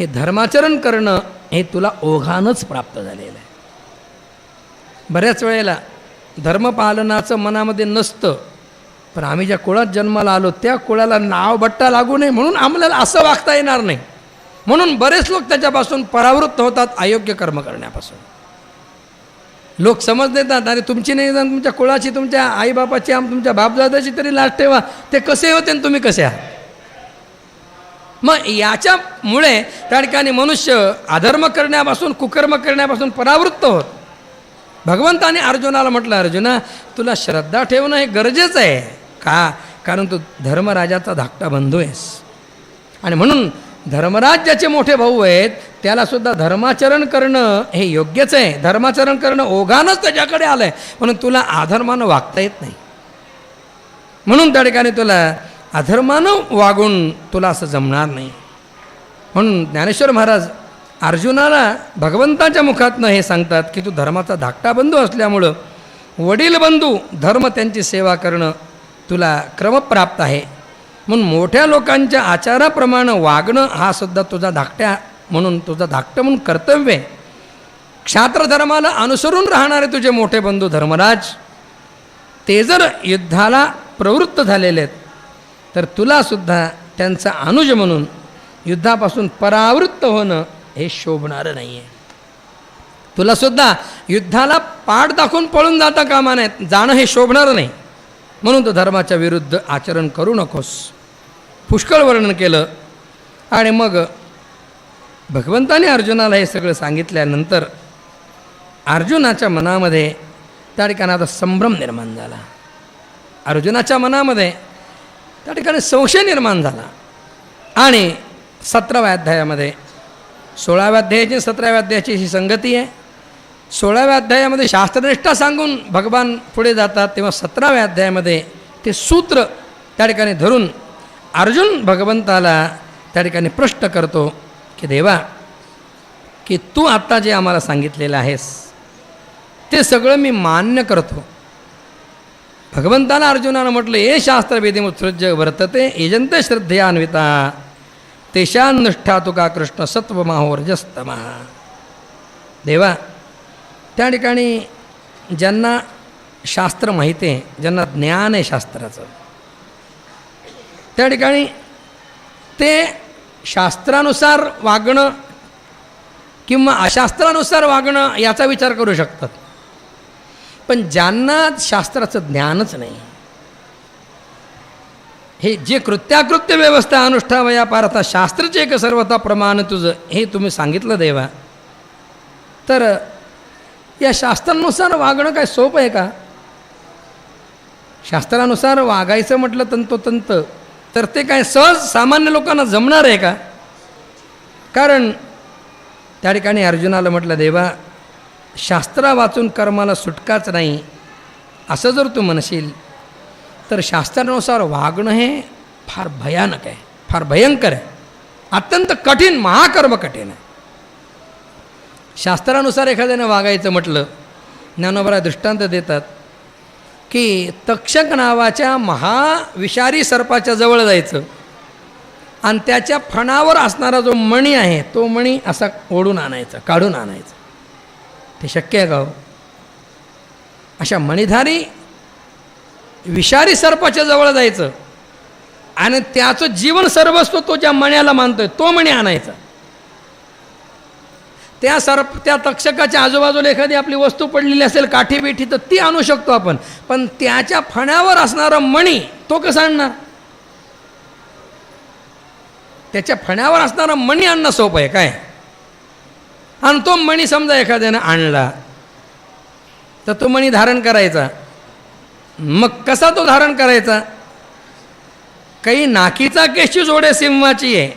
हे धर्माचरण करणं हे तुला ओघानच प्राप्त झालेलं आहे. बऱ्याच वेळेला धर्मपालनाचं मनामध्ये नसतं पण आम्ही ज्या कुळात जन्माला आलो त्या कुळाला नाव बट्टा लागू नये म्हणून आम्हाला असं वागता येणार नाही. म्हणून बरेच लोक त्याच्यापासून परावृत्त होतात अयोग्य कर्म करण्यापासून. लोक समज देतात अरे तुमची नाही जाण तुमच्या कुळाची तुमच्या आईबापाची आम तुमच्या बापदादाची तरी लाज ठेवा. ते कसे होते आणि तुम्ही कसे आहात? मग याच्यामुळे त्या ठिकाणी मनुष्य अधर्म करण्यापासून कुकर्म करण्यापासून परावृत्त होत. भगवंताने अर्जुनाला म्हटलं अर्जुना तुला श्रद्धा ठेवणं हे गरजेचं आहे. का? कारण तू धर्मराजाचा धाकटा बंधू आहेस. आणि म्हणून धर्मराज ज्याचे मोठे भाऊ आहेत त्यालासुद्धा धर्माचरण करणं हे योग्यच आहे. धर्माचरण करणं ओघानच त्याच्याकडे आलं आहे म्हणून तुला अधर्मानं वागता येत नाही. म्हणून त्या ठिकाणी तुला अधर्मानं वागून तुला असं जमणार नाही. म्हणून ज्ञानेश्वर महाराज अर्जुनाला भगवंताच्या मुखातनं हे सांगतात की तू धर्माचा धाकटा बंधू असल्यामुळं वडील बंधू धर्म त्यांची सेवा करणं तुला क्रमप्राप्त आहे. म्हणून मोठ्या लोकांच्या आचाराप्रमाणे वागणं हा सुद्धा तुझा धाकट्या म्हणून तुझा धाकटं म्हणून कर्तव्य आहे. क्षात्रधर्माला अनुसरून राहणारे तुझे मोठे बंधू धर्मराज ते जर युद्धाला प्रवृत्त झालेले आहेत तर तुलासुद्धा त्यांचा अनुज म्हणून युद्धापासून परावृत्त होणं हे शोभणारं नाही आहे तुलासुद्धा युद्धाला पाठ दाखवून पळून जाता कामा नाही जाणं हे शोभणारं नाही. म्हणून तो धर्माच्या विरुद्ध आचरण करू नकोस. पुष्कळ वर्णन केलं. आणि मग भगवंताने अर्जुनाला हे सगळं सांगितल्यानंतर अर्जुनाच्या मनामध्ये त्या ठिकाणी आता संभ्रम निर्माण झाला. अर्जुनाच्या मनामध्ये त्या ठिकाणी संशय निर्माण झाला. आणि सतराव्या अध्यायामध्ये सोळाव्या अध्यायाची सतराव्या अध्यायाची ही संगती आहे. सोळाव्या अध्यायामध्ये शास्त्रनिष्ठा सांगून भगवान पुढे जातात तेव्हा सतराव्या अध्यायामध्ये ते सूत्र त्या ठिकाणी धरून अर्जुन भगवंताला त्या ठिकाणी प्रश्न करतो की देवा की तू आत्ता जे आम्हाला सांगितलेलं आहेस ते सगळं मी मान्य करतो. भगवंताला अर्जुनानं म्हटलं ए शास्त्रवेदिमुत्सृज्य वर्तते एजंत श्रद्धेयान्विता तेशान्निष्ठा तुका कृष्ण सत्वमाहोर्जस्तमा देवा त्या ठिकाणी ज्यांना शास्त्र माहिती आहे ज्यांना ज्ञान आहे शास्त्राचं त्या ठिकाणी ते शास्त्रानुसार वागणं किंवा अशास्त्रानुसार वागणं याचा विचार करू शकतात पण ज्यांना शास्त्राचं ज्ञानच नाही हे जे कृत्याकृत्य व्यवस्था अनुष्ठावया पारता शास्त्रचे एक सर्वता प्रमाण तुझं हे तुम्ही सांगितलं देवा. तर या शास्त्रानुसार वागणं काय सोपं आहे का? शास्त्रानुसार वागायचं म्हटलं तंतोतंत तर ते काय सहज सामान्य लोकांना जमणार आहे का? कारण त्या ठिकाणी अर्जुनाला म्हटलं देवा शास्त्रा वाचून कर्माला सुटकाच नाही असं जर तू म्हणशील तर शास्त्रानुसार वागणं हे फार भयानक आहे फार भयंकर आहे. अत्यंत कठीण महाकर्म कठीण आहे. शास्त्रानुसार एखाद्यानं वागायचं म्हटलं ज्ञानोबरा दृष्टांत देतात की तक्षक नावाच्या महाविषारी सर्पाच्या जवळ जायचं आणि त्याच्या फणावर असणारा जो मणी आहे तो मणी असा ओढून आणायचा काढून आणायचा. ते शक्य आहे का हो? अशा मणिधारी विषारी सर्पाच्या जवळ जायचं आणि त्याचं जीवन सर्वस्व तो ज्या मण्याला मानतोय तो मणी आणायचा. त्या सर्प त्या तक्षकाच्या आजूबाजूला एखादी आपली वस्तू पडलेली असेल काठी बिठी तर ती आणू शकतो आपण. पण त्याच्या फण्यावर असणारा मणी तो कसा आणणार? त्याच्या फण्यावर असणारा मणी आणणं सोपं आहे काय? आणि तो मणी समजा एखाद्यानं आणला तर तो मणी धारण करायचा. मग कसा तो धारण करायचा? काही नाकीचा केसची जोडे सिंहाची आहे.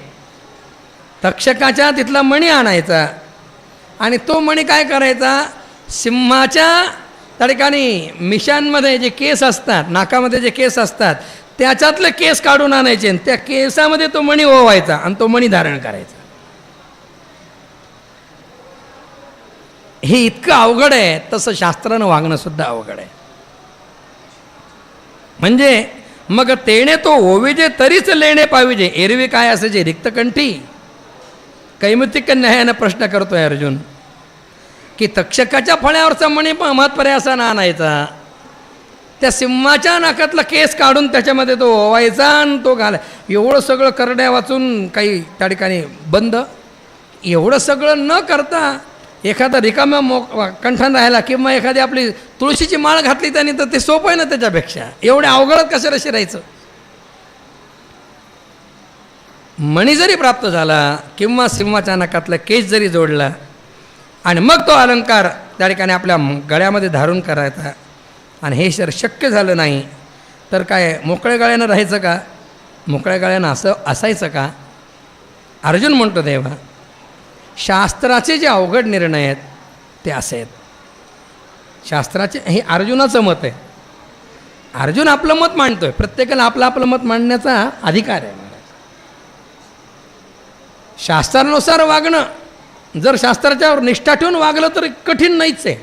तक्षकाच्या तिथला मणी आणायचा. आणि तो मणी काय करायचा? सिंहाच्या त्या ठिकाणी मिशांमध्ये जे केस असतात नाकामध्ये जे केस असतात त्याच्यातले केस काढून आणायचे आणि त्या केसामध्ये तो मणी ओवायचा आणि तो मणी धारण करायचा. हे इतकं अवघड आहे तसं शास्त्रानं वागणं सुद्धा अवघड आहे. म्हणजे मग तेणे तो ओविजे तरीच लेणे पाहिजे एरवी काय असायचे रिक्तकंठी कैमतिक न्यायानं प्रश्न करतोय अर्जुन की तक्षकाच्या फळ्यावरचा मणी महत्परे असा ना आणायचा. त्या सिंहाच्या नाकातला केस काढून त्याच्यामध्ये तो ओवायचा आणि तो घाला. एवढं सगळं करण्या वाचून काही त्या ठिकाणी बंद. एवढं सगळं न करता एखादा रिकाम्या मो कंठन राहिला किंवा एखादी आपली तुळशीची माळ घातली त्याने तर ते सोपं आहे ना त्याच्यापेक्षा. एवढ्या अवघडत कशाला शिरायचं? मणी जरी प्राप्त झाला किंवा सिंहाच्या नाकातला केस जरी जोडला आणि मग तो अलंकार त्या ठिकाणी आपल्या गळ्यामध्ये धारून करायचा आणि हे जर शक्य झालं नाही तर काय मोकळ्या गळ्यानं राहायचं का? मोकळ्या गळ्यानं असं असायचं का? अर्जुन म्हणतो देवा शास्त्राचे जे अवघड निर्णय आहेत ते असे आहेत. शास्त्राचे हे अर्जुनाचं मत आहे. अर्जुन आपलं मत मांडतोय. प्रत्येकाला आपलं आपलं मत मांडण्याचा अधिकार आहे शास्त्रानुसार वागणं जर शास्त्राच्यावर निष्ठा ठेवून वागलं तर कठीण नाहीच आहे.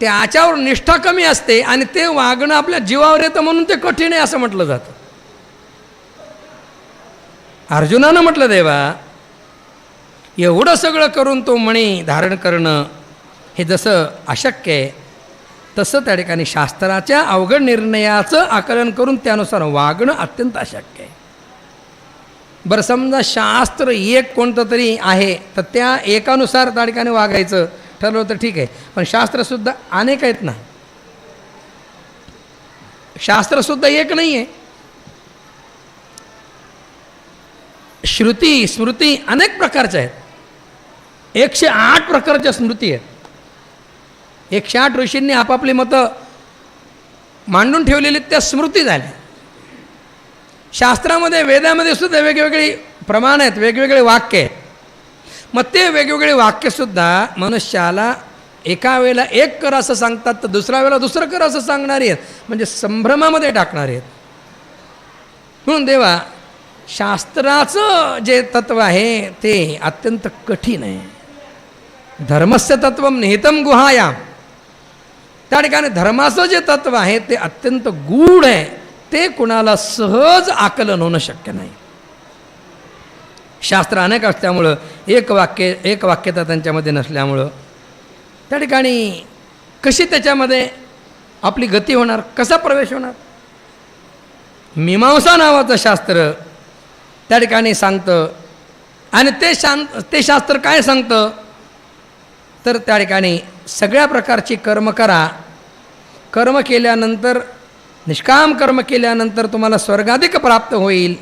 त्याच्यावर निष्ठा कमी असते आणि ते वागणं आपल्या जीवावर येतं म्हणून ते कठीण आहे असं म्हटलं जातं. अर्जुनानं म्हटलं देवा एवढं सगळं करून तो मणी धारण करणं हे जसं अशक्य आहे तसं त्या ठिकाणी शास्त्राच्या अवघड निर्णयाचं आकलन करून त्यानुसार वागणं अत्यंत अशक्य आहे. बरं समजा शास्त्र एक कोणतं तरी आहे तर त्या एकानुसार त्या ठिकाणी वागायचं ठरवलं तर ठीक आहे पण शास्त्रसुद्धा अनेक आहेत ना. शास्त्रसुद्धा एक नाही आहे. श्रुती स्मृती अनेक प्रकारच्या आहेत. एकशे आठ प्रकारच्या स्मृती आहेत. एकशे आठ ऋषींनी आपापली मतं मांडून ठेवलेली त्या स्मृती झाल्या. शास्त्रामध्ये वेदामध्ये सुद्धा वेगवेगळी प्रमाण आहेत वेगवेगळे वाक्य आहेत. मग ते वेगवेगळे वाक्यसुद्धा मनुष्याला एका वेळेला एक कर असं सांगतात तर दुसऱ्या वेळेला दुसरं कर असं सांगणारे आहेत. म्हणजे संभ्रमामध्ये टाकणारे आहेत. म्हणून देवा शास्त्राचं जे तत्व आहे ते अत्यंत कठीण आहे. धर्मस्य तत्व निहितम गुहायाम त्या ठिकाणी धर्माचं जे तत्व आहे ते अत्यंत गूढ आहे. ते कुणाला सहज आकलन होणं शक्य नाही. शास्त्र अनेक असल्यामुळं एक वाक्य एक वाक्यता त्यांच्यामध्ये नसल्यामुळं त्या ठिकाणी कशी त्याच्यामध्ये आपली गती होणार कसा प्रवेश होणार? मीमांसा नावाचं शास्त्र त्या ठिकाणी सांगतं. आणि ते शांत ते शास्त्र काय सांगतं? तर त्या ठिकाणी सगळ्या प्रकारची कर्म करा. कर्म केल्यानंतर निष्काम कर्म केल्यानंतर तुम्हाला स्वर्गाधिक प्राप्त होईल.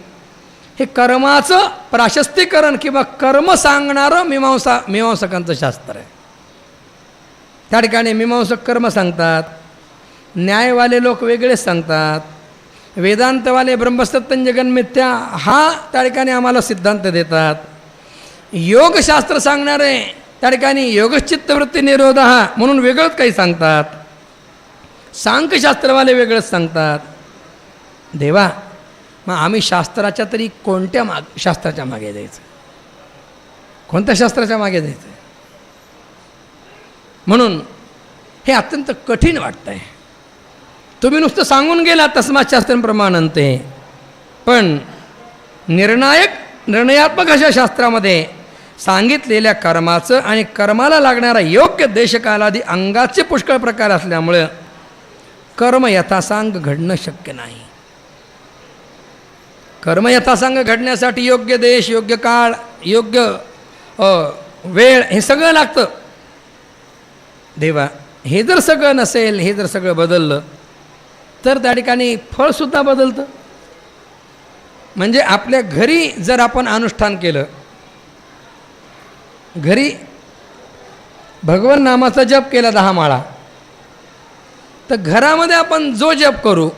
हे कर्माचं प्राशस्तीकरण किंवा कर्म सांगणारं मीमांसा मीमांसकांचं शास्त्र आहे. त्या ठिकाणी मीमांसक कर्म सांगतात न्यायवाले लोक वेगळेच सांगतात वेदांतवाले ब्रह्मसत्यं जगन्मिथ्या हा त्या ठिकाणी आम्हाला सिद्धांत देतात. योगशास्त्र सांगणारे त्या ठिकाणी योगश्चित्तवृत्ती निरोध हा म्हणून वेगळंच काही सांगतात. सांख्यशास्त्रवाले वेगळंच सांगतात. देवा मग आम्ही शास्त्राच्या तरी कोणत्या माग शास्त्राच्या मागे जायचं? कोणत्या शास्त्राच्या मागे जायचं? म्हणून हे अत्यंत कठीण वाटतं आहे तुम्ही नुसतं सांगून गेला तस्मात शास्त्रांप्रमाणंते. पण निर्णायक निर्णयात्मक अशा शास्त्रामध्ये सांगितलेल्या कर्माचं आणि कर्माला लागणारा योग्य देशकालादी अंगाचे पुष्कळ प्रकार असल्यामुळं कर्म यथासांग घडणं शक्य नाही. कर्म यथासांग घडण्यासाठी योग्य देश योग्य काळ योग्य वेळ हे सगळं लागतं. देवा हे जर सगळं नसेल हे जर सगळं बदललं तर त्या ठिकाणी फळसुद्धा बदलतं. म्हणजे आपल्या घरी जर आपण अनुष्ठान केलं घरी भगवान नामाचा जप केला दहा माळा. तर घरामध्ये आपण जो जप करू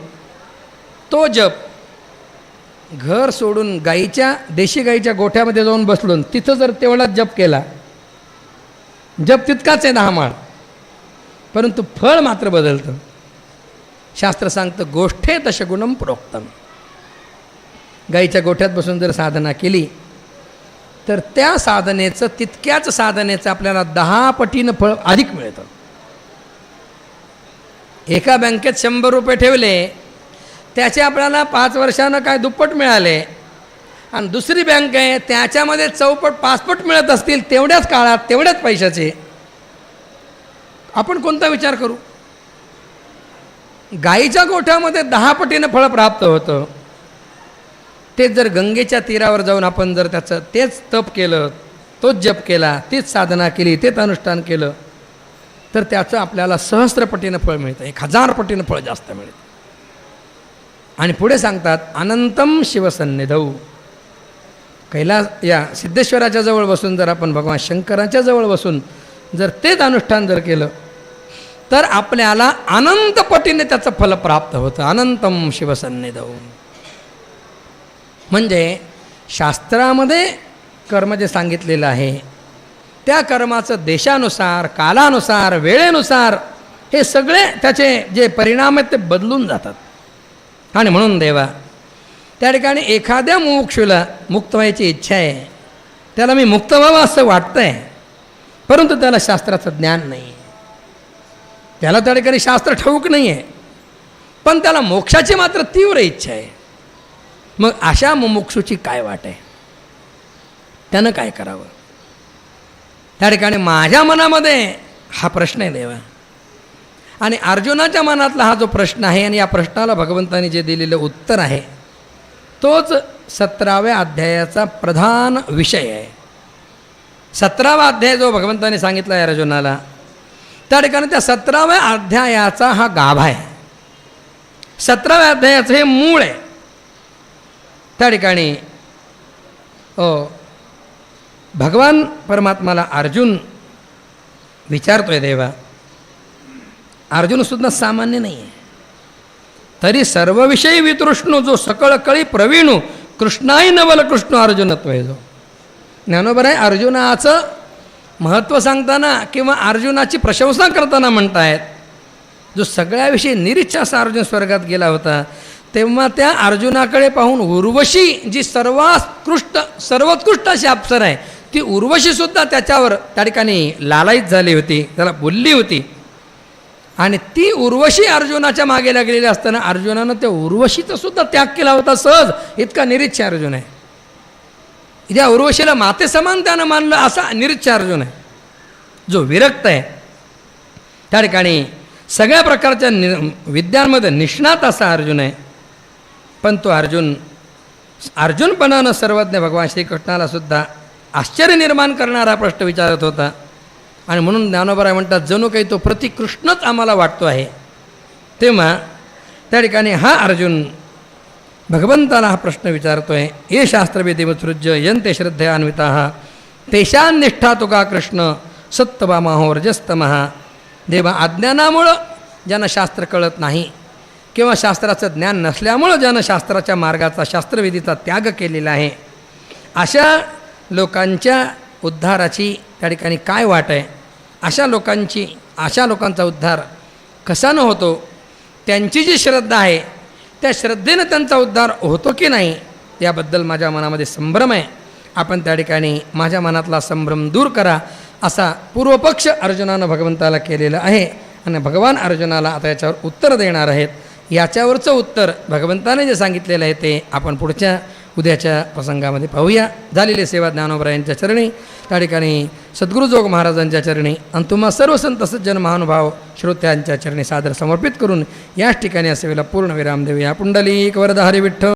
तो जप घर सोडून गाईच्या देशी गाईच्या गोठ्यामध्ये जाऊन बसलो तिथं जर तेवढाच जप केला जप तितकाच आहे दहा माळ. परंतु फळ मात्र बदलतं. शास्त्र सांगतं गोष्ठे तशगुणम प्रोक्तम. गाईच्या गोठ्यात बसून जर साधना केली तर त्या साधनेचं तितक्याच साधनेचं आपल्याला दहा पटीनं फळ अधिक मिळतं. एका बँकेत शंभर रुपये ठेवले त्याचे आपल्याला पाच वर्षानं काय दुप्पट मिळाले? आणि दुसरी बँक आहे त्याच्यामध्ये चौपट पाचपट मिळत असतील तेवढ्याच काळात तेवढ्याच पैशाचे. आपण कोणता विचार करू? गाईच्या गोठ्यामध्ये दहा पटीनं फळ प्राप्त होतं. तेच जर गंगेच्या तीरावर जाऊन आपण जर त्याचं तेच तप केलं तोच जप केला तीच साधना केली तेच अनुष्ठान केलं तर त्याचं आपल्याला सहस्त्रपटीनं फळ मिळतं एक हजार पटीनं फळ जास्त मिळतं. आणि पुढे सांगतात अनंतम शिवसन्निधौ. कैलास या सिद्धेश्वराच्या जवळ बसून जर आपण भगवान शंकराच्या जवळ बसून जर तेच अनुष्ठान जर केलं तर आपल्याला अनंतपटीने त्याचं फल प्राप्त होतं. अनंतम शिवसन्निधौ. म्हणजे शास्त्रामध्ये कर्म जे सांगितलेलं आहे त्या कर्माचं देशानुसार कालानुसार वेळेनुसार हे सगळे त्याचे जे परिणाम आहेत ते बदलून जातात. आणि म्हणून देवा त्या ठिकाणी एखाद्या मुमुक्षूला मुक्त व्हायची इच्छा आहे त्याला मी मुक्त व्हावं असं वाटतं आहे परंतु त्याला शास्त्राचं ज्ञान नाही आहे त्याला त्या ठिकाणी शास्त्र ठाऊक नाही आहे पण त्याला मोक्षाची मात्र तीव्र इच्छा आहे. मग अशा मुमुक्षूची काय वाट आहे? त्यानं काय करावं? त्या ठिकाणी माझ्या मनामध्ये हा प्रश्न आहे देवा. आणि अर्जुनाच्या मनातला हा जो प्रश्न आहे आणि या प्रश्नाला भगवंतानी जे दिलेलं उत्तर आहे तोच सतराव्या अध्यायाचा प्रधान विषय आहे. सतरावा अध्याय जो भगवंताने सांगितला आहे अर्जुनाला त्या ठिकाणी त्या सतराव्या अध्यायाचा हा गाभा आहे. सतराव्या अध्यायाचं हे मूळ आहे. त्या ठिकाणी हो भगवान परमात्माला अर्जुन विचारतोय देवा. अर्जुनसुद्धा सामान्य नाही आहे तरी सर्वविषयी वितृष्णू जो सकळ कळी प्रवीणू कृष्णाही नवल कृष्ण अर्जुनत्व आहे जो. ज्ञानोबर आहे अर्जुनाचं महत्त्व सांगताना किंवा अर्जुनाची प्रशंसा करताना म्हणतायत जो सगळ्याविषयी निरीच्छा असा अर्जुन स्वर्गात गेला होता तेव्हा त्या अर्जुनाकडे पाहून उर्वशी जी सर्वात्कृष्ट सर्वोत्कृष्ट अशी अप्सर आहे ती उर्वशीसुद्धा त्याच्यावर त्या ठिकाणी लालायत झाली होती त्याला बोलली होती. आणि ती उर्वशी अर्जुनाच्या मागे लागलेली असताना अर्जुनानं त्या उर्वशीचा सुद्धा त्याग केला होता सहज. इतका निरीच्छ अर्जुन आहे. या उर्वशीला माते समान त्यानं मानलं असा निरीच्छ अर्जुन आहे. जो विरक्त आहे. त्या ठिकाणी सगळ्या प्रकारच्या नि विद्यांमध्ये निष्णात असा अर्जुन आहे. पण तो अर्जुन अर्जुनपणानं सर्वज्ञ भगवान श्रीकृष्णाला सुद्धा आश्चर्य निर्माण करणारा प्रश्न विचारत होता. आणि म्हणून ज्ञानोबराय म्हणतात जणू काही तो प्रतिकृष्णच आम्हाला वाटतो आहे. तेव्हा त्या ठिकाणी हा अर्जुन भगवंताला हा प्रश्न विचारतो आहे ये शास्त्रवेदिमत्सृज्य यंते श्रद्धयान्विता तेषां निष्ठा तुका कृष्ण सत्तवामाहो रजस्तमहा देवा अज्ञानामुळं ज्यांना शास्त्र कळत नाही किंवा शास्त्राचं ज्ञान नसल्यामुळं ज्यानं शास्त्राच्या मार्गाचा शास्त्रविधीचा त्याग केलेला आहे. अशा लोकांच्या उद्धाराची त्या ठिकाणी काय वाट आहे? अशा लोकांची अशा लोकांचा उद्धार कसा न होतो? त्यांची जी श्रद्धा आहे त्या श्रद्धेनं त्यांचा उद्धार होतो की नाही याबद्दल माझ्या मनामध्ये संभ्रम आहे. आपण त्या ठिकाणी माझ्या मनातला संभ्रम दूर करा असा पूर्वपक्ष अर्जुनानं भगवंताला केलेला आहे. आणि भगवान अर्जुनाला आता याच्यावर उत्तर देणार आहेत. याच्यावरचं उत्तर भगवंताने जे सांगितलेलं आहे ते आपण पुढच्या उद्याच्या प्रसंगामध्ये पाहूया. झालेले सेवा ज्ञानोबरा यांच्या चरणी त्या ठिकाणी सद्गुरुजोग महाराजांच्या चरणी आणि तुम्हा सर्व संत सज्जन महानुभाव श्रोत्यांच्या चरणी सादर समर्पित करून याच ठिकाणी असेवेला सेवेला पूर्ण विराम देऊया. पुंडलिक वरद हरी विठ्ठ